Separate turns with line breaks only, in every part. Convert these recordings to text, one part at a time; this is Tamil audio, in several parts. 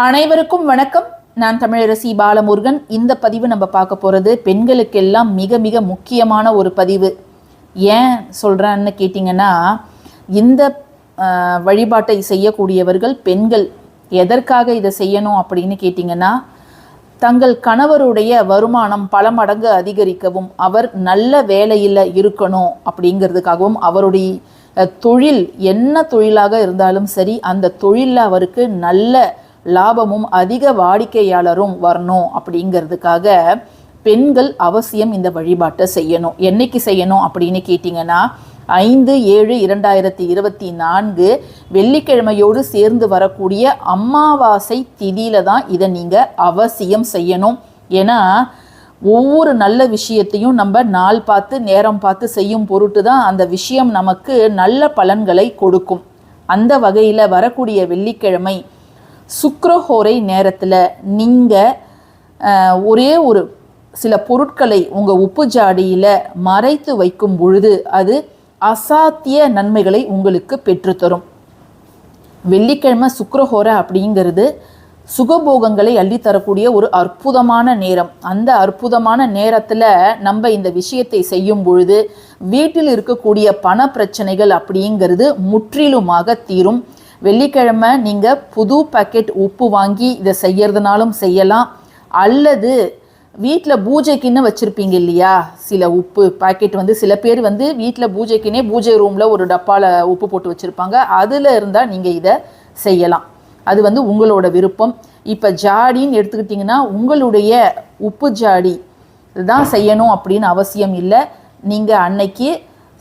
அனைவருக்கும் வணக்கம். நான் தமிழரசி பாலமுருகன். இந்த பதிவு நம்ம பார்க்க போகிறது பெண்களுக்கெல்லாம் மிக மிக முக்கியமான ஒரு பதிவு. ஏன் சொல்கிறேன்னு கேட்டிங்கன்னா இந்த வழிபாட்டை செய்யக்கூடியவர்கள் பெண்கள். எதற்காக இதை செய்யணும் அப்படின்னு கேட்டிங்கன்னா தங்கள் கணவருடைய வருமானம் பல மடங்கு அதிகரிக்கவும் அவர் நல்ல வேலையில் இருக்கணும் அப்படிங்கிறதுக்காகவும் அவருடைய தொழில் என்ன தொழிலாக இருந்தாலும் சரி அந்த தொழிலில் அவருக்கு நல்ல லாபமும் அதிக வாடிக்கையாளரும் வரணும் அப்படிங்கிறதுக்காக பெண்கள் அவசியம் இந்த வழிபாட்டை செய்யணும். என்னைக்கு செய்யணும் அப்படின்னு கேட்டிங்கன்னா ஐந்து ஏழு இரண்டாயிரத்தி இருபத்தி நான்கு வெள்ளிக்கிழமையோடு சேர்ந்து வரக்கூடிய அமாவாசை திதியில தான் இதை நீங்கள் அவசியம் செய்யணும். ஏன்னா ஒவ்வொரு நல்ல விஷயத்தையும் நம்ம நாள் பார்த்து நேரம் பார்த்து செய்யும் பொருட்டு தான் அந்த விஷயம் நமக்கு நல்ல பலன்களை கொடுக்கும். அந்த வகையில் வரக்கூடிய வெள்ளிக்கிழமை சுக்ரஹோரை நேரத்தில் நீங்கள் ஒரே ஒரு சில பொருட்களை உங்கள் உப்பு ஜாடியில் மறைத்து வைக்கும் பொழுது அது அசாத்திய நன்மைகளை உங்களுக்கு பெற்றுத்தரும். வெள்ளிக்கிழமை சுக்ரஹோரை அப்படிங்கிறது சுகபோகங்களை அள்ளித்தரக்கூடிய ஒரு அற்புதமான நேரம். அந்த அற்புதமான நேரத்தில் நம்ம இந்த விஷயத்தை செய்யும் பொழுது வீட்டில் இருக்கக்கூடிய பண பிரச்சனைகள் அப்படிங்கிறது முற்றிலுமாக தீரும். வெள்ளிக்கிழமை நீங்கள் புது பாக்கெட் உப்பு வாங்கி இதை செய்யறதுனாலும் செய்யலாம். அல்லது வீட்டில் பூஜைக்குன்னு வச்சுருப்பீங்க இல்லையா? சில உப்பு பாக்கெட் வந்து சில பேர் வந்து வீட்டில் பூஜைக்குன்னே பூஜை ரூமில் ஒரு டப்பாவில் உப்பு போட்டு வச்சுருப்பாங்க. அதில் இருந்தால் நீங்கள் இதை செய்யலாம். அது வந்து உங்களோட விருப்பம். இப்போ ஜாடின்னு எடுத்துக்கிட்டிங்கன்னா உங்களுடைய உப்பு ஜாடி தான் செய்யணும் அப்படின்னு அவசியம் இல்லை. நீங்கள் அன்னைக்கு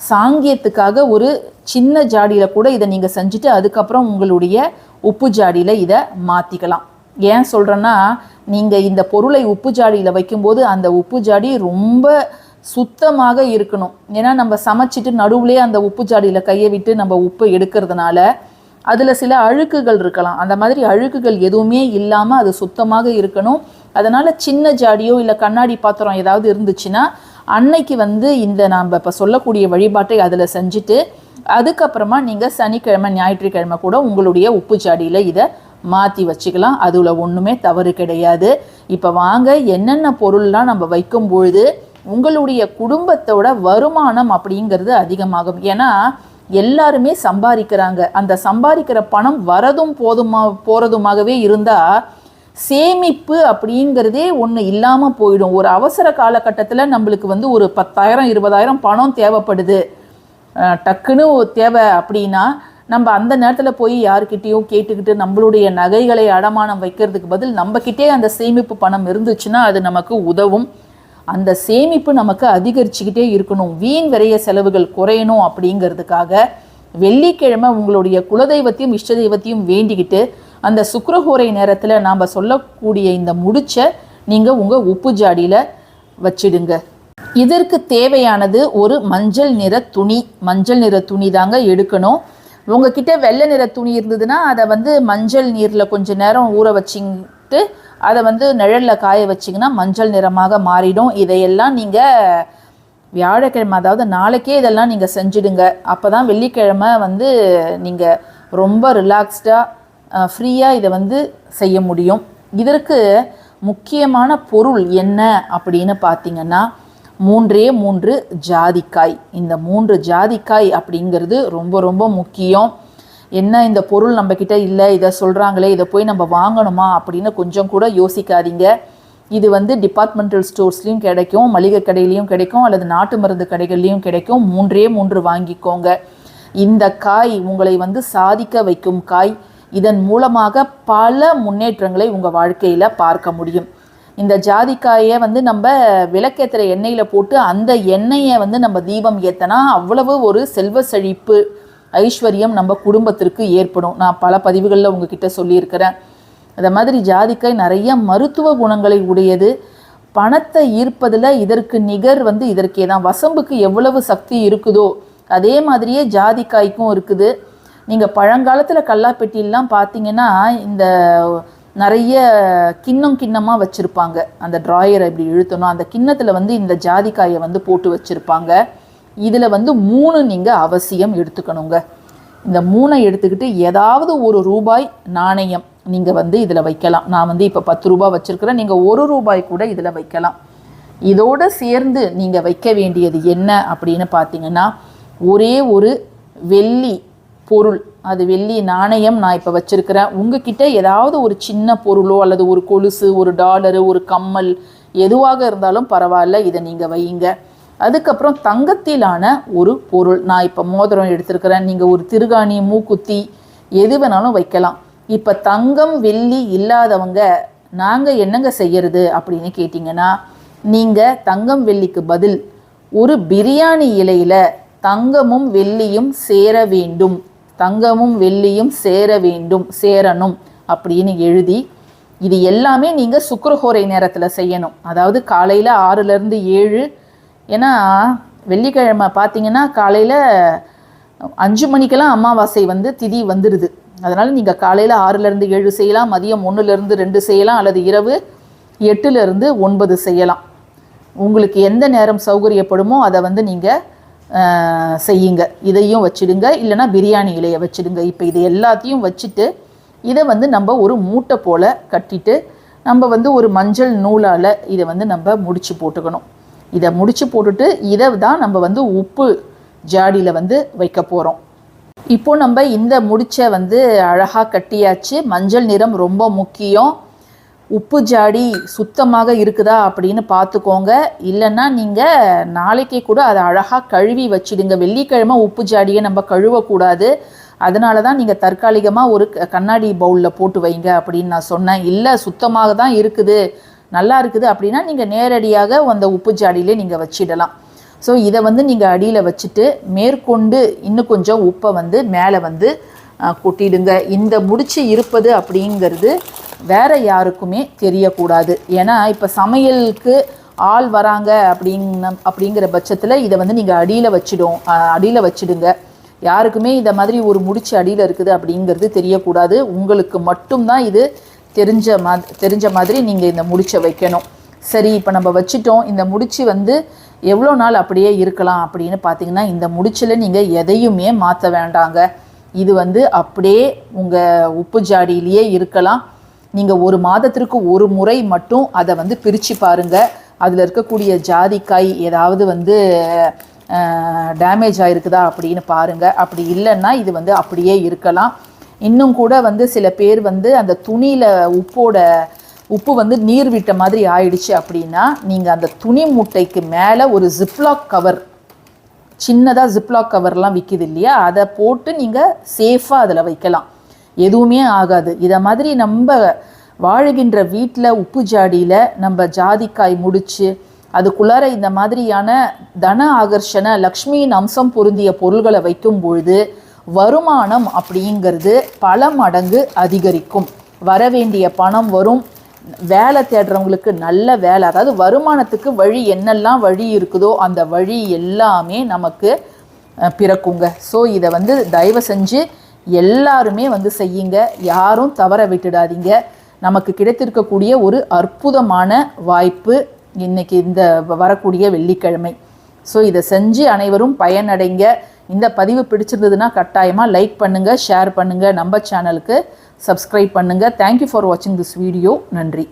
சாங்கியத்துக்காக ஒரு சின்ன ஜாடியில் கூட இதை நீங்கள் செஞ்சுட்டு அதுக்கப்புறம் உங்களுடைய உப்பு ஜாடியில் இதை மாற்றிக்கலாம் ஏன் சொல்கிறேன்னா நீங்கள் இந்த பொருளை உப்பு ஜாடியில் வைக்கும்போது அந்த உப்பு ஜாடி ரொம்ப சுத்தமாக இருக்கணும். ஏன்னா நம்ம சமைச்சிட்டு நடுவுலே அந்த உப்பு ஜாடியில் கையை விட்டு நம்ம உப்பு எடுக்கிறதுனால அதில் சில அழுக்குகள் இருக்கலாம். அந்த மாதிரி அழுக்குகள் எதுவுமே இல்லாமல் அது சுத்தமாக இருக்கணும். அதனால் சின்ன ஜாடியோ இல்லை கண்ணாடி பாத்திரம் ஏதாவது இருந்துச்சுன்னா அன்னைக்கு வந்து இந்த நாம் இப்போ சொல்லக்கூடிய வழிபாட்டை அதில் செஞ்சுட்டு அதுக்கப்புறமா நீங்கள் சனிக்கிழமை ஞாயிற்றுக்கிழமை கூட உங்களுடைய உப்பு ஜாடியில் இதை மாற்றி வச்சுக்கலாம். அதில் ஒன்றுமே தவறு கிடையாது. இப்போ வாங்க என்னென்ன பொருள்லாம் நம்ம வைக்கும் பொழுது உங்களுடைய குடும்பத்தோட வருமானம் அப்படிங்கிறது அதிகமாகும். ஏன்னா எல்லாருமே சம்பாதிக்கிறாங்க. அந்த சம்பாதிக்கிற பணம் வரதும் போதுமா போகிறதுமாகவே இருந்தால் சேமிப்பு அப்படிங்கிறதே ஒன்று இல்லாமல் போயிடும். ஒரு அவசர காலகட்டத்தில் நம்மளுக்கு வந்து ஒரு பத்தாயிரம் இருபதாயிரம் பணம் தேவைப்படுது. டக்குன்னு தேவை அப்படின்னா நம்ம அந்த நேரத்தில் போய் யாருக்கிட்டேயும் கேட்டுக்கிட்டு நம்மளுடைய நகைகளை அடமானம் வைக்கிறதுக்கு பதில் நம்மக்கிட்டே அந்த சேமிப்பு பணம் இருந்துச்சுன்னா அது நமக்கு உதவும். அந்த சேமிப்பு நமக்கு அதிகரிச்சுக்கிட்டே இருக்கணும். வீண் விரைய செலவுகள் குறையணும் அப்படிங்கிறதுக்காக வெள்ளிக்கிழமை உங்களுடைய குலதெய்வத்தையும் இஷ்ட தெய்வத்தையும் வேண்டிக்கிட்டு அந்த சுக்கிரஹோரை நேரத்தில் நாம் சொல்லக்கூடிய இந்த முடிச்சை நீங்கள் உங்கள் உப்பு ஜாடியில் வச்சிடுங்க. இதற்கு தேவையானது ஒரு மஞ்சள் நிற துணி. மஞ்சள் நிற துணி தாங்க எடுக்கணும். உங்ககிட்ட வெள்ளை நிற துணி இருந்ததுன்னா அதை வந்து மஞ்சள் நீரில் கொஞ்ச நேரம் ஊற வச்சிட்டு அதை வந்து நிழலில் காய வச்சிங்கன்னா மஞ்சள் நிறமாக மாறிடும். இதையெல்லாம் நீங்கள் வியாழக்கிழமை அதாவது நாளைக்கே இதெல்லாம் நீங்கள் செஞ்சுடுங்க. அப்போ தான் வெள்ளிக்கிழமை வந்து நீங்கள் ரொம்ப ரிலாக்ஸ்டாக ஃப்ரீயாக இதை வந்து செய்ய முடியும். இதற்கு முக்கியமான பொருள் என்ன அப்படின்னு பார்த்தீங்கன்னா மூன்றே மூன்று ஜாதிக்காய். இந்த மூன்று ஜாதிக்காய் அப்படிங்கிறது ரொம்ப ரொம்ப முக்கியம். என்ன இந்த பொருள் நம்மக்கிட்ட இல்லை இதை சொல்கிறாங்களே இதை போய் நம்ம வாங்கணுமா அப்படின்னு கொஞ்சம் கூட யோசிக்காதீங்க. இது வந்து டிபார்ட்மெண்டல் ஸ்டோர்ஸ்லேயும் கிடைக்கும் மளிகை கடையிலையும் கிடைக்கும் அல்லது நாட்டு மருந்து கடைகள்லையும் கிடைக்கும். மூன்றே மூன்று வாங்கிக்கோங்க. இந்த காய் உங்களை வந்து சாதிக்க வைக்கும் காய். இதன் மூலமாக பல முன்னேற்றங்களை உங்கள் வாழ்க்கையில் பார்க்க முடியும். இந்த ஜாதிக்காயை வந்து நம்ம விளக்கேற்றுற எண்ணெயில் போட்டு அந்த எண்ணெயை வந்து நம்ம தீபம் ஏற்றினா அவ்வளவு ஒரு செல்வ செழிப்பு ஐஸ்வர்யம் நம்ம குடும்பத்திற்கு ஏற்படும். நான் பல பதிவுகளில் உங்ககிட்ட சொல்லியிருக்கிறேன். அதை மாதிரி ஜாதிக்காய் நிறைய மருத்துவ குணங்களை உடையது. பணத்தை ஈர்ப்பதில் இதற்கு நிகர் வந்து இதற்கே தான் வசம்புக்கு எவ்வளவு சக்தி இருக்குதோ அதே மாதிரியே ஜாதிக்காய்க்கும் இருக்குது. நீங்கள் பழங்காலத்தில் கல்லாப்பெட்டிலாம் பார்த்தீங்கன்னா இந்த நிறைய கிண்ணம் கிண்ணமாக வச்சுருப்பாங்க. அந்த ட்ராயரை இப்படி இழுத்தணும் அந்த கிண்ணத்தில் வந்து இந்த ஜாதிக்காயை வந்து போட்டு வச்சுருப்பாங்க. இதில் வந்து மூணு நீங்கள் அவசியம் எடுத்துக்கணுங்க. இந்த மூணை எடுத்துக்கிட்டு ஏதாவது ஒரு ரூபாய் நாணயம் நீங்கள் வந்து இதில் வைக்கலாம். நான் வந்து இப்போ பத்து ரூபாய் வச்சுருக்கிறேன். நீங்கள் ஒரு ரூபாய் கூட இதில் வைக்கலாம். இதோடு சேர்ந்து நீங்கள் வைக்க வேண்டியது என்ன அப்படின்னு பார்த்தீங்கன்னா ஒரே ஒரு வெள்ளி பொருள் அது வெள்ளி நாணயம் நான் இப்போ வச்சுருக்கிறேன். உங்ககிட்ட ஏதாவது ஒரு சின்ன பொருளோ அல்லது ஒரு கொலுசு ஒரு டாலரு ஒரு கம்மல் எதுவாக இருந்தாலும் பரவாயில்ல இதை நீங்கள் வையுங்க. அதுக்கப்புறம் தங்கத்திலான ஒரு பொருள் நான் இப்போ மோதிரம் எடுத்திருக்கிறேன். நீங்கள் ஒரு திருகாணி மூக்குத்தி எது வேணாலும் வைக்கலாம். இப்போ தங்கம் வெள்ளி இல்லாதவங்க நாங்கள் என்னங்க செய்யறது அப்படின்னு கேட்டிங்கன்னா நீங்கள் தங்கம் வெள்ளிக்கு பதில் ஒரு பிரியாணி இலையில் தங்கமும் வெள்ளியும் சேர வேண்டும். தங்கமும் வெள்ளியும் சேர வேண்டும் சேரணும் அப்படின்னு எழுதி இது எல்லாமே நீங்கள் சுக்கரஹோரை நேரத்தில் செய்யணும். அதாவது காலையில் ஆறுலேருந்து ஏழு ஏன்னா வெள்ளிக்கிழமை பார்த்தீங்கன்னா காலையில் அஞ்சு மணிக்கெல்லாம் அமாவாசை வந்து திதி வந்துடுது அதனால் நீங்கள் காலையில் ஆறுலேருந்து ஏழு செய்யலாம் மதியம் ஒன்றுலேருந்து ரெண்டு செய்யலாம் அல்லது இரவு எட்டுலேருந்து ஒன்பது செய்யலாம். உங்களுக்கு எந்த நேரம் சௌகரியப்படுமோ அதை வந்து நீங்கள் செய்யுங்க. இதையும் வச்சிடுங்க. இல்லைன்னா பிரியாணி இலையை வச்சிடுங்க. இப்போ இது எல்லாத்தையும் வச்சுட்டு இதை வந்து நம்ம ஒரு மூட்டை போல் கட்டிட்டு நம்ம வந்து ஒரு மஞ்சள் நூலால் இதை வந்து நம்ம முடித்து போட்டுக்கணும். இதை முடித்து போட்டுட்டு இதை தான் நம்ம வந்து உப்பு ஜாடியில் வந்து வைக்க போகிறோம் இப்போ நம்ம இந்த முடிச்சை வந்து அழகாக கட்டியாச்சு. மஞ்சள் நிறம் ரொம்ப முக்கியம். உப்பு ஜாடி சுத்தமாக இருக்குதா அப்படின்னு பார்த்துக்கோங்க. இல்லைன்னா நீங்கள் நாளைக்கே கூட அதை அழகாக கழுவி வச்சிடுங்க. வெள்ளிக்கிழமை உப்பு ஜாடியை நம்ம கழுவக்கூடாது. அதனால தான் நீங்கள் தற்காலிகமாக ஒரு க- கண்ணாடி பவுலில் போட்டு வைங்க அப்படின்னு நான் சொன்னேன். இல்லை சுத்தமாக தான் இருக்குது. நல்லா இருக்குது அப்படின்னா நீங்கள் நேரடியாக அந்த உப்பு ஜாடியிலே நீங்கள் வச்சிடலாம். ஸோ இதை வந்து நீங்கள் அடியில் வச்சுட்டு மேற்கொண்டு இன்னும் கொஞ்சம் உப்பை வந்து மேலே வந்து கொட்டிடுங்க. இந்த முடிச்சு இருப்பது அப்படிங்கிறது வேற யாருக்குமே தெரியக்கூடாது. ஏன்னா இப்போ சமையலுக்கு ஆள் வராங்க அப்படிங்க அப்படிங்கிற பட்சத்தில் இதை வந்து நீங்கள் அடியில் வச்சிடும் அடியில் வச்சிடுங்க. யாருக்குமே இந்த மாதிரி ஒரு முடிச்சு அடியில் இருக்குது அப்படிங்கிறது தெரியக்கூடாது. உங்களுக்கு மட்டும்தான் இது தெரிஞ்ச மா தெரிஞ்ச மாதிரி நீங்கள் இந்த முடிச்சை வைக்கணும். சரி இப்போ நம்ம வச்சிட்டோம். இந்த முடிச்சு வந்து எவ்வளோ நாள் அப்படியே இருக்கலாம் அப்படின்னு பார்த்தீங்கன்னா இந்த முடிச்சில் நீங்கள் எதையுமே மாற்ற வேண்டாங்க. இது வந்து அப்படியே உங்கள் உப்பு ஜாடியிலேயே இருக்கலாம். நீங்கள் ஒரு மாதத்திற்கு ஒரு முறை மட்டும் அதை வந்து பிரித்து பாருங்கள் அதில் இருக்கக்கூடிய ஜாதிக்காய் ஏதாவது வந்து டேமேஜ் ஆகிருக்குதா அப்படின்னு பாருங்கள் அப்படி இல்லைன்னா இது வந்து அப்படியே இருக்கலாம். இன்னும் கூட வந்து சில பேர் வந்து அந்த துணியில் உப்போட உப்பு வந்து நீர் விட்ட மாதிரி ஆயிடுச்சு அப்படின்னா நீங்கள் அந்த துணி மூட்டைக்கு மேலே ஒரு ஜிப்லாக் கவர் சின்னதாக ஜிப்லாக் கவர்லாம் விற்கிது இல்லையா அதை போட்டு நீங்கள் சேஃபாக அதில் வைக்கலாம். எதுவுமே ஆகாது. இதை மாதிரி நம்ம வாழுகின்ற வீட்டில் உப்பு ஜாடியில் நம்ம ஜாதிக்காய் முடித்து அதுக்குள்ளார இந்த மாதிரியான தன ஆகர்ஷண லக்ஷ்மியின் அம்சம் பொருந்திய பொருள்களை வைக்கும் பொழுது வருமானம் அப்படிங்கிறது பல மடங்கு அதிகரிக்கும். வர வேண்டிய பணம் வரும் வேலை தேடுறவங்களுக்கு நல்ல வேலை அதாவது வருமானத்துக்கு வழி என்னெல்லாம் வழி இருக்குதோ அந்த வழி எல்லாமே நமக்கு பிறக்குங்க. ஸோ இதை வந்து தயவு செஞ்சு எல்லாருமே வந்து செய்யுங்க. யாரும் தவற விட்டுடாதீங்க. நமக்கு கிடைத்திருக்கக்கூடிய ஒரு அற்புதமான வாய்ப்பு இன்னைக்கு இந்த வரக்கூடிய வெள்ளிக்கிழமை. ஸோ இதை செஞ்சு அனைவரும் பயனடைங்க. இந்த பதிவு பிடிச்சிருந்ததுன்னா கட்டாயமாக லைக் பண்ணுங்கள் ஷேர் பண்ணுங்கள் நம்ம சேனலுக்கு சப்ஸ்கிரைப் பண்ணுங்கள் தேங்க்யூ ஃபார் வாட்சிங் திஸ் வீடியோ நன்றி.